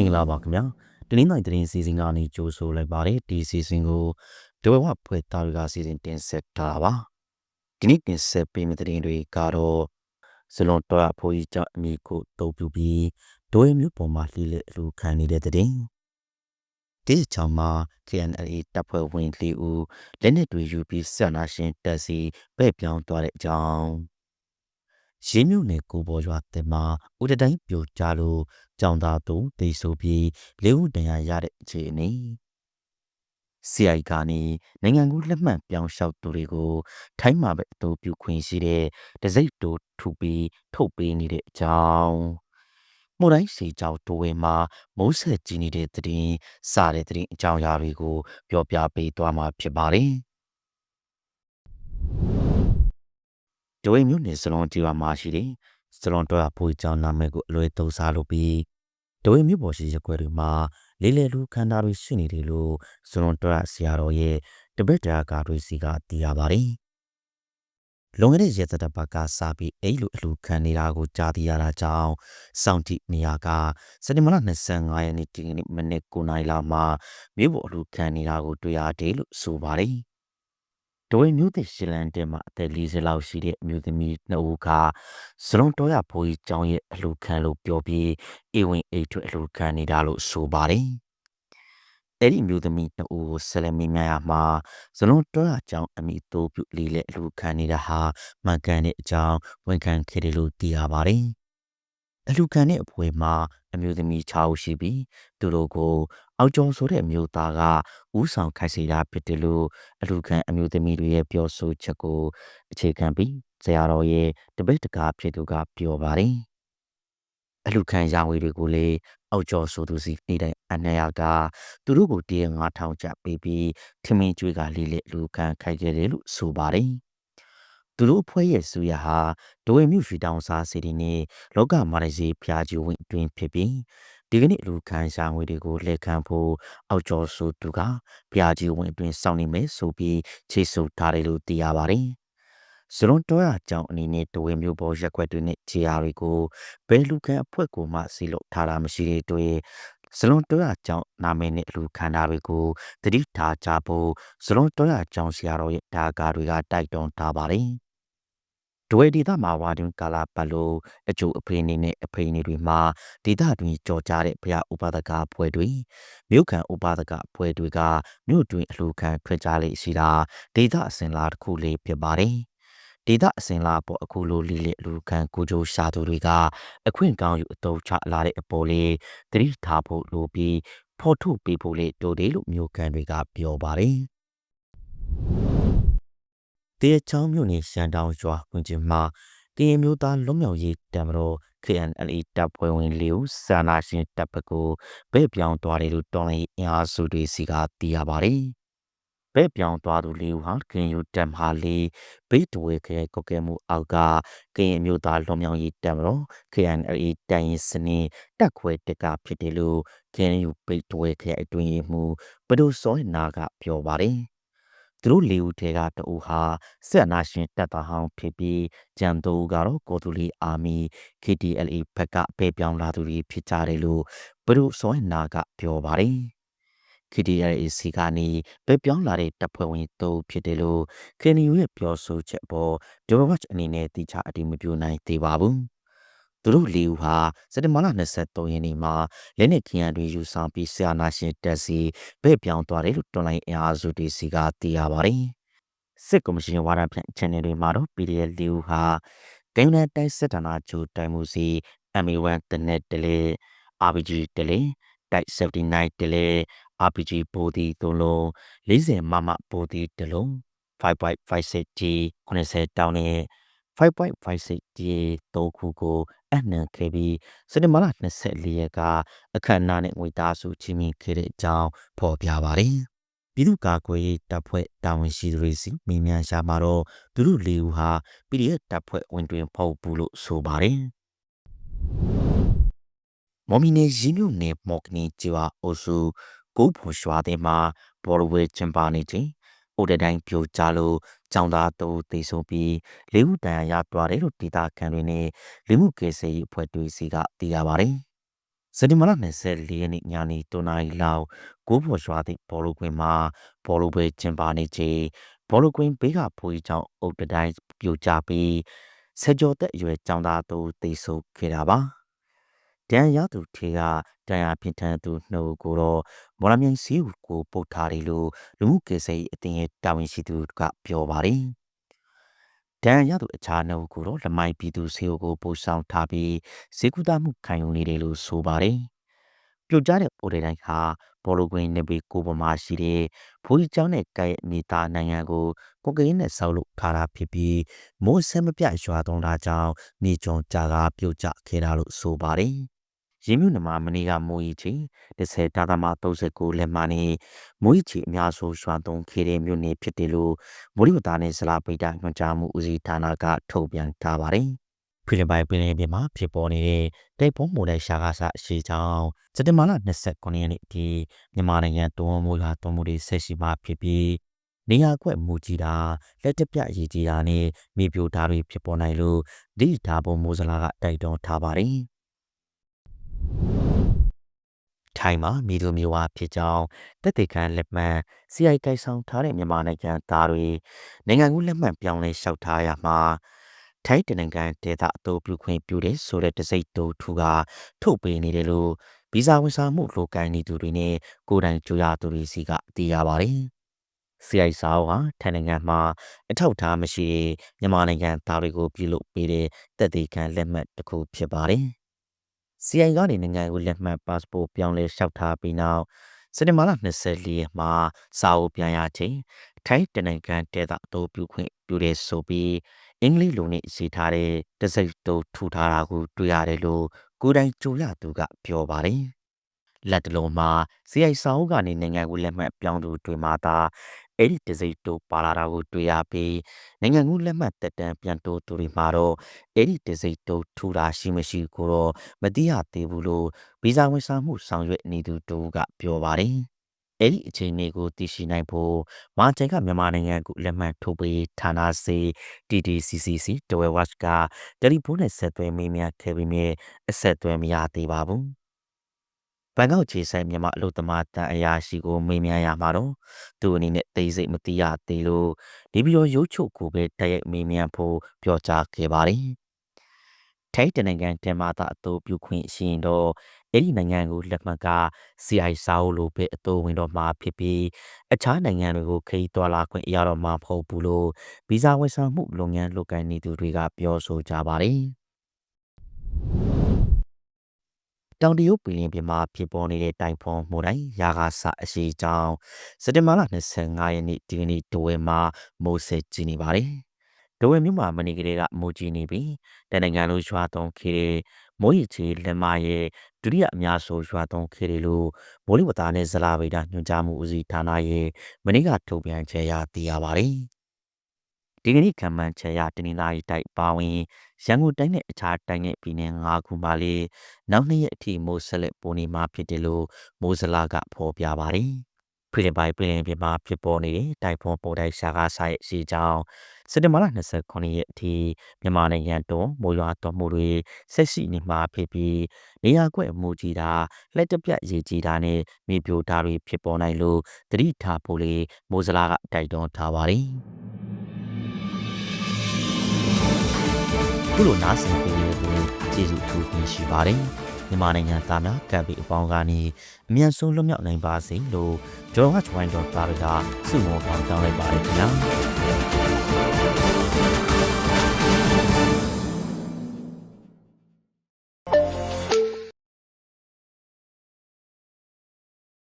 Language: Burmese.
မင်္ဂလာပါခင်ဗျာတနင်္လာနေ့သတင်းစီစဉ်ကနေကြိုးဆိုလိုက်ပါတယ်ဒီစီစဉ်ကိုဒဝဝဖွဲ့သားတွေကစီစဉ်တင်ဆက်ထားတာပါဒီနေ့တင်ဆက်ပေးမယ့်သတင်းတွေကတော့ဇလွန်တော်အဖိုးကြီးကြောင့်အမိကိုတုံ့ပြပြီးဒိုးရမျိုးပေါ်မှာလှိလက်လူခံနေတဲ့သတင်းဒီချောင်းမှာ KNLA တပ်ဖွဲ့ဝင်၄ဦးလက်နက်တွေယူပြီးဆက်နာရှင်တက်စီပဲ့ပြောင်းသွားတဲ့အကြောင်း ရင်းမြုပ်နယ်ကိုပေါ်ရွာတင်မှာဦးတတိုင်းပြိုကျလို့ကြောင်သားသူတိတ်ဆိုပြီးလေးဦးတန်ရာရတဲ့အခြေအနေ CI ကနေနိုင်ငံကူးလက်မှတ်ပြောင်းလျှောက်သူတွေကိုထိုင်းမှာပဲအတူပြုခွင့်ရှိတဲ့တစိမ့်တူထူပြီးထုတ်ပေးနေတဲ့အကြောင်းမိုးတိုင်းစီကြောင်တိုဝဲမှာမိုးဆက်ကြီးနေတဲ့သတင်းစတဲ့သတင်းအကြောင်းအရာတွေကိုပြောပြပေးသွားမှာဖြစ်ပါတယ် ဒိုဝဲမျိုးနယ်စလွန်တီဝါမှာရှိတဲ့စလွန်တော်ဖိုးကြောင်နာမည်ကိုအလွဲသုံးစားလုပ်ပြီးဒိုဝဲမျိုးပေါ်ရှိရက်ွက်တွေမှာလေးလေလူခန္ဓာတွေရှိနေတယ်လို့စလွန်တော်ဆရာတော်ရဲ့တပည့်တရားကားတွေစီကသိရပါတယ်လွန်ခဲ့တဲ့ရက်သတ္တပတ်ကစပြီးအဲ့လိုအလူခံနေတာကိုကြားသိရတာကြောင့်စောင့်ကြည့်နေရကစက်တင်ဘာလ25ရက်နေ့ဒီနေ့မနေ့9နာရီလောက်မှာမြို့ပေါ်အလူခံနေတာကိုတွေ့ရတယ်လို့ဆိုပါတယ် ဒိုးမျိုးသစ်ရှလန်တဲမှာအသက်40လောက်ရှိတဲ့အမျိုးသမီးနှစ်ဦးကဇလွန်တော်ရဘိုးကြီးကျောင်းရဲ့အလူခံလို့ပြောပြီးအေဝင်အိတ်ထွက်အလူခံနေတာလို့ဆိုပါတယ်။အဲ့ဒီမျိုးသမီးနှစ်ဦးကိုဆလမင်းများရမှာဇလွန်တော်ရကျောင်းအမိတိုးပြုလေးလက်အလူခံနေတာဟာမှန်ကန်တဲ့အကြောင်းဝန်ခံခဲ့တယ်လို့သိရပါတယ်။ အလူခံတဲ့အဖွဲမှာအမျိုးသမီး6ဦးရှိပြီးသူတို့ကိုအောက်ကျော်ဆိုတဲ့အမျိုးသားကဥဆောင်ခိုက်စေတာဖြစ်တယ်လို့အလူခံအမျိုးသမီးတွေရဲ့ပြောဆိုချက်ကိုအခြေခံပြီးဇရာတော်ရဲ့တပိတ်တကားဖြစ်သူကပြောပါတယ်အလူခံရောင်ဝေတွေကိုလေအောက်ကျော်ဆိုသူစီနေတဲ့အနရကသူတို့ကိုတည်9000ကျပ်ပေးပြီးထမင်းကျွေးကလေးလက်လူခံခိုက်ခဲ့တယ်လို့ဆိုပါတယ် သူတို့ဖွဲ့ရဲ့ဆူရဟာဒိုဝေမြူရွှေတောင်စားစီတီနဲ့လောကမာရစီဖျားကျူဝင်အတွင်းဖြစ်ပြီးဒီကနေ့လူခံရှာငွေတွေကိုလက်ခံဖို့အောက်ကျော်ဆိုသူကဖျားကျူဝင်အတွင်းစောင့်နေမယ်ဆိုပြီးခြေဆုပ်ထားတယ်လို့သိရပါတယ်။ဇလွန်တော်ရအကြောင်းအနေနဲ့ဒိုဝေမျိုးပေါ်ရက်ွက်တွေနဲ့ခြေရာတွေကိုဘယ်လူခံအဖွဲ့ကိုမှစီလို့ထားတာမရှိတဲ့တွေ့ဇလွန်တော်ရအကြောင်းနာမည်နဲ့လူခန္ဓာတွေကိုတတိထားကြဖို့ဇလွန်တော်ရအကြောင်းဆရာတော်ရဲ့ဒါကာတွေကတိုက်တွန်းထားပါတယ်။ ဒွေဒေသမှာဝါတွင်ကာလာပတ်လို့အကျိုးအဖေနေနဲ့အဖေနေတွေမှာဒေသတွင်ကြော်ကြားတဲ့ဘုရားဥပဒကဖွဲ့တွေမြို့ခံဥပဒကဖွဲ့တွေကမြို့တွင်အလှခံထွက်ကြလေရှိတာဒေသအစဉ်လာတစ်ခုလေးဖြစ်ပါတယ်ဒေသအစဉ်လာပေါ်အခုလိုလီလေလူခံကိုကြိုးရှာသူတွေကအခွင့်ကောင်းယူအတုံးချလာတဲ့အပေါ်လေးတတိထားဖို့လိုပြီးဖော်ထုတ်ပေးဖို့လေတိုတယ်လို့မြို့ခံတွေကပြောပါတယ် တေချောင်းမြို့နယ်ရှမ်းတောင်ရွာဝင်ကျင်မှာကရင်မျိုးသားလွတ်မြောက်ရေးတံမတော် KNLA တပ်ဖွဲ့ဝင်လေးဦးစာနာရှင်တပ်ဖက်ကိုဘဲ့ပြောင်းသွားတယ်လို့တော်လိုင်းအင်အားစုတွေစီကသိရပါတယ်။ဘဲ့ပြောင်းသွားသူလေးဦးဟာကရင်ယူတမ်ဟာလေးဘိတ်တဝဲခဲကော့ကဲမှုအောက်ကကရင်မျိုးသားလွတ်မြောက်ရေးတံမတော် KNLA တန်ရင်စနစ်တက်ခွဲတက်ကဖြစ်တယ်လို့ KNU ဘိတ်တဝဲခဲအတွင်းမှုဘဒိုစောနာကပြောပါတယ်။ သူတို့လေးဦးထဲကတအူဟာဆက်နာရှင်တပ်သားဟောင်းဖြစ်ပြီးကြံသူကတော့ကိုတူလီအာမီ KTLA ဘက်ကပဲပြောင်းလာသူတွေဖြစ်ကြတယ်လို့ဘဒုစောနာကပြောပါတယ် KTLA စီကနေပဲပြောင်းလာတဲ့တပ်ဖွဲ့ဝင်သုံးဖြစ်တယ်လို့ KNU ရဲ့ပြောဆိုချက်ပေါ် Development အနေနဲ့တိကျအတိမပြုနိုင်သေးပါဘူး။ သူတို့လေးဦးဟာစက်တင်ဘာလ23ရက်နေ့မှာလက်နက်ခင်းရတွေယူဆောင်ပြီးဆရာနာရှင်တက်စီဘဲ့ပြောင်းသွားတယ်လို့တွန်လိုင်းအင်အားစုတွေစီကသိရပါတယ်။စစ်ကော်မရှင်ဝါဒဖြန့် channel တွေမှာတော့ PDF လေးဦးဟာဂိမ်းနဲ့တိုက်စစ်ဌာနကျိုးတိုင်မှုစီ MA1 တနက်တလေ RPG တလေတိုက်79တလေ RPG ပိုဒီသုံးလုံး40မမပိုဒီတလုံး 5.56G 80တောင်းနဲ့ 5.56ဒီ3ခုကိုအနှံခဲ့ပြီးစနေမလ24ရက်ကအခမ်းအနားနဲ့ငွေသားစုချီးမြှင့်ခဲ့တဲ့အကြောင်းဖော်ပြပါတယ်။ပြည်သူ့ကာကွယ်ရေးတပ်ဖွဲ့တာဝန်ရှိသူတွေစီမိမြန်ရှာမှာတော့သူတို့လေးဦးဟာ PDF တပ်ဖွဲ့ဝင်တွင်ဖောက်ဘူးလို့ဆိုပါတယ်။မော်မီနေရင်းမြုပ်နေမော်ကနီကျွာအိုစုကိုဖို့ရွာတဲ့မှာဘော်ရဝဲချင်ပါနေခြင်း အိုတတိုင်းပြိုကျလို့ကျောင်းသားတို့တေဆုံးပြီးလေးဦးတန်ရာရသွားတယ်လို့ဒေတာခံတွေနဲ့လူမှုကေဆေးရေးအဖွဲ့တွေစီကသိရပါတယ်စက်တင်ဘာလ24ရက်နေ့ညနေ3နာရီလောက်ကိုးပေါ်ရွာသည့်ဘောလုံးကွင်းမှာဘောလုံးပွဲကျင်းပနေချိန်ဘောလုံးကွင်းဘေးကဖိုးကြီးကြောင့်အုတ်တတိုင်းပြိုကျပြီးဆက်ကြောသက်အရွယ်ចောင်းသားသူတေဆုံခဲ့တာပါ။ တန်ရသူထေကတန်ရပြင်ထန်သူနှုတ်ကိုတော့မော်လမြိုင်စီကိုပုတ်ထားတယ်လို့လူမှုကေစိအတင်းရဲ့တာဝန်ရှိသူကပြောပါတယ်။တန်ရသူအခြားနှုတ်ကိုတော့လမိုင်းပြည်သူစီကိုပို့ဆောင်ထားပြီးဈေးကူတာမှုခံယူနေတယ်လို့ဆိုပါတယ်။ပြုတ်ကျတဲ့ပိုးတိုင်းဟာဘောလုံးကွင်းနေပြီးကိုပေါ်မှာရှိတဲ့ဖိုးကြီးကျောင်းနဲ့ကဲ့မိသားနိုင်ငံကိုကိုကင်းနဲ့ဆောက်လုပ်ထားတာဖြစ်ပြီးမိုးဆဲမပြရွာသွန်းတာကြောင့်နေကြုံကြာကပြုတ်ကျခဲ့တာလို့ဆိုပါတယ်။ ရင်းမြနမှာမနေ့ကမိုးကြီးချီ30တာသမ39လက်မှနေမိုးကြီးချီအများဆုံးရွာသွန်းခဲ့တဲ့မြို့နယ်ဖြစ်တယ်လို့မိုးရီဝတာနဲ့ဇလာပိတာညွှန်ကြားမှုဦးစီးဌာနကထုတ်ပြန်ထားပါတယ်။ဖိလစ်ပိုင်ပြည်နယ်ပြည်မှာဖြစ်ပေါ်နေတဲ့တိုက်ပွဲမိုးတိုက်ရှားကားဆအရှိကြောင်းစက်တင်ဘာလ29ရက်နေ့အထိမြန်မာနိုင်ငံတွန်းမိုးရွာသွန်းမှုတွေဆက်ရှိမှဖြစ်ပြီးနေရာကွက်မူကြီးတာလက်တပြရည်ကြီးတာနဲ့မြေပြိုတာတွေဖြစ်ပေါ်နိုင်လို့ဒီဒါဘုံမိုးစလာကတိုက်တွန်းထားပါတယ်။ ထိုင်းမှာမိသူမျိုးဝါဖြစ်ကြောင်းတက်တေခံလက်မှန် CI ကိုက်ဆောင်ထားတဲ့မြန်မာနိုင်ငံသားတွေနိုင်ငံကူးလက်မှတ်ပြောင်းလဲလျှောက်ထားရမှာထိုင်းတနင်္ဂနွေဒေသအတူပြုခွင့်ပြုတဲ့ဆိုတဲ့တစိမ့်တူထူကထုတ်ပေးနေတယ်လို့ဗီဇဝန်ဆောင်မှုလိုကိုင်းနေသူတွေနဲ့ကိုယ်တိုင်ကြိုးရသူတွေစီကသိရပါတယ်။ CI စာအုပ်ဟာထိုင်းနိုင်ငံမှာအထောက်အထားမရှိတဲ့မြန်မာနိုင်ငံသားတွေကိုပြုလုပ်ပေးတဲ့တက်သေးခံလက်မှတ်တစ်ခုဖြစ်ပါတယ်။ CI ကနေနိုင်ငံကိုလက်မှတ် passport ပြောင်းလဲလျှောက်ထားပြီးနောက်စက်တင်ဘာလ24ရက်မှာစာအုပ်ပြန်ရချိန်ထိုင်းတနိုင်ငံဒေသအတူပြုခွင့်ပြုတဲ့ဆိုပြီးအင်္ဂလိပ်လိုနဲ့ရေးထားတဲ့တစိမ့်တုပ်ထူထားတာကိုတွေ့ရတယ်လို့ကိုယ်တိုင်ကြိုရသူကပြောပါတယ်။ လက်တလုံးမှာ CI စာအုပ်ကနေ နိုင်ငံကိုလက်မှတ်ပြောင်းသူတွေမှာသာ အဲ့ဒီတစိမ့်တုပ်ပါလာတာကို တွေ့ရပြီး နိုင်ငံကူးလက်မှတ်တက်တန်း ပြန်တိုးသူတွေမှာတော့ အဲ့ဒီတစိမ့်တုပ်ထူတာ ရှိမရှိကိုတော့ မသိရသေးဘူးလို့ ဗီဇဝန်ဆောင်မှု ဆောင်ရွက်နေသူတို့ကပြောပါတယ်။အဲ့ဒီအခြေအနေကို သိရှိနိုင်ဖို့မာချန်ကမြန်မာနိုင်ငံကိုလက်မှတ်ထုတ်ပေးဌာနစေ TTCCC တဝဲဝတ်က တယ်လီဖုန်းနဲ့ ဆက်သွယ်မေးမြန်းခဲ့ပေမဲ့အဆက်အသွယ် မရသေးပါဘူး။ဘ န်ကောက်ခြေဆိုင်မြန်မာအလို့သမားတန်အရာရှိကိုမေးမြန်းရမှာတော့သူအနေနဲ့သိစိတ်မသိရသေးလို့ဒီဗီဒီယိုရုပ်ချုပ်ကိုပဲတိုက်ရိုက်မေးမြန်းဖို့ပြောကြားခဲ့ပါတယ်။ထိုင်းတနိုင်ငံတန်မာတာအတိုးပြုခွင့်ရှိရင်တော့အဲ့ဒီနိုင်ငံကိုလက်မှတ်က CI စာအုပ်လိုပဲအတိုးဝင်တော့မှာဖြစ်ပြီးအခြားနိုင်ငံတွေကိုခရီးသွားလာခွင့်ရတော့မှာမဟုတ်ဘူးလို့ဗီဇဝန်ဆောင်မှုလုပ်ငန်းလုပ်ကိုင်နေသူတွေကပြောဆိုကြပါတယ် တောင်တရုတ်ပင်လယ်ပြင်မှာဖြစ်ပေါ်နေတဲ့တိုင်ဖွန်မိုးတိုင်းရာဂါဆအရှိကြောင်းစက်တင်ဘာလ25ရက်နေ့ဒီကနေ့ဒဝဲမှာမိုးဆက်ကြီးနေပါတယ်ဒဝဲမြို့မှာမနေ့ကလေးကမိုးကြီးနေပြီးတနင်္ဂနွေလိုရွာသွန်းခဲ့တဲ့မိုးရီချီလက်မရဲ့ဒုတိယအများဆုံးရွာသွန်းခဲ့တယ်လို့မိုးလေဝသနဲ့ဇလာဗေဒညွှန်ကြားမှုဦးစီးဌာနရဲ့မနေ့ကထုတ်ပြန်ချက်အရသိရပါတယ်။ ဒီကနေ့ကမ္ဘာချေရတနင်္လာရီတိုက်ပါဝင်ရန်ကုန်တိုင်းနဲ့အခြားတိုင်းနဲ့ပြည်နယ်၅ခုမှာလေနောက်နှစ်ရက်အထိမိုးဆက်လက်ပုံနေမှာဖြစ်တယ်လို့မိုးစလာကဖော်ပြပါတယ်။ဖိလစ်ပိုင်ပြည်နယ်ပြင်မှာဖြစ်ပေါ်နေတဲ့တိုင်ဖွန်ပေါ်တိုက်ရှာကားဆိုင်အစီကြောင်းစက်တင်ဘာလ29ရက်အထိမြန်မာနိုင်ငံတွင်းမိုးရွာသွန်းမှုတွေဆက်ရှိနေမှာဖြစ်ပြီးနေရာကွက်မူကြီးတာလက်တပြတ်ရေကြီးတာနဲ့မြေပြိုတာတွေဖြစ်ပေါ်နိုင်လို့တတိထားဖို့လေမိုးစလာကတိုက်တွန်းထားပါတယ် ခုလိုနားဆင်ပေးလို့ကျေးဇူးထူးတင်ရှိပါတယ်မြန်မာနိုင်ငံသားများကပ်ပြီးအပေါင်းကနေအမြန်ဆုံးလွတ်မြောက်နိုင်ပါစေလို့ဂျော်ဟတ်ဝိုင်းတော်သားတွေကဆုမွန်ကောင်းတောင်းလိုက်ပါတယ်ခင်ဗျာ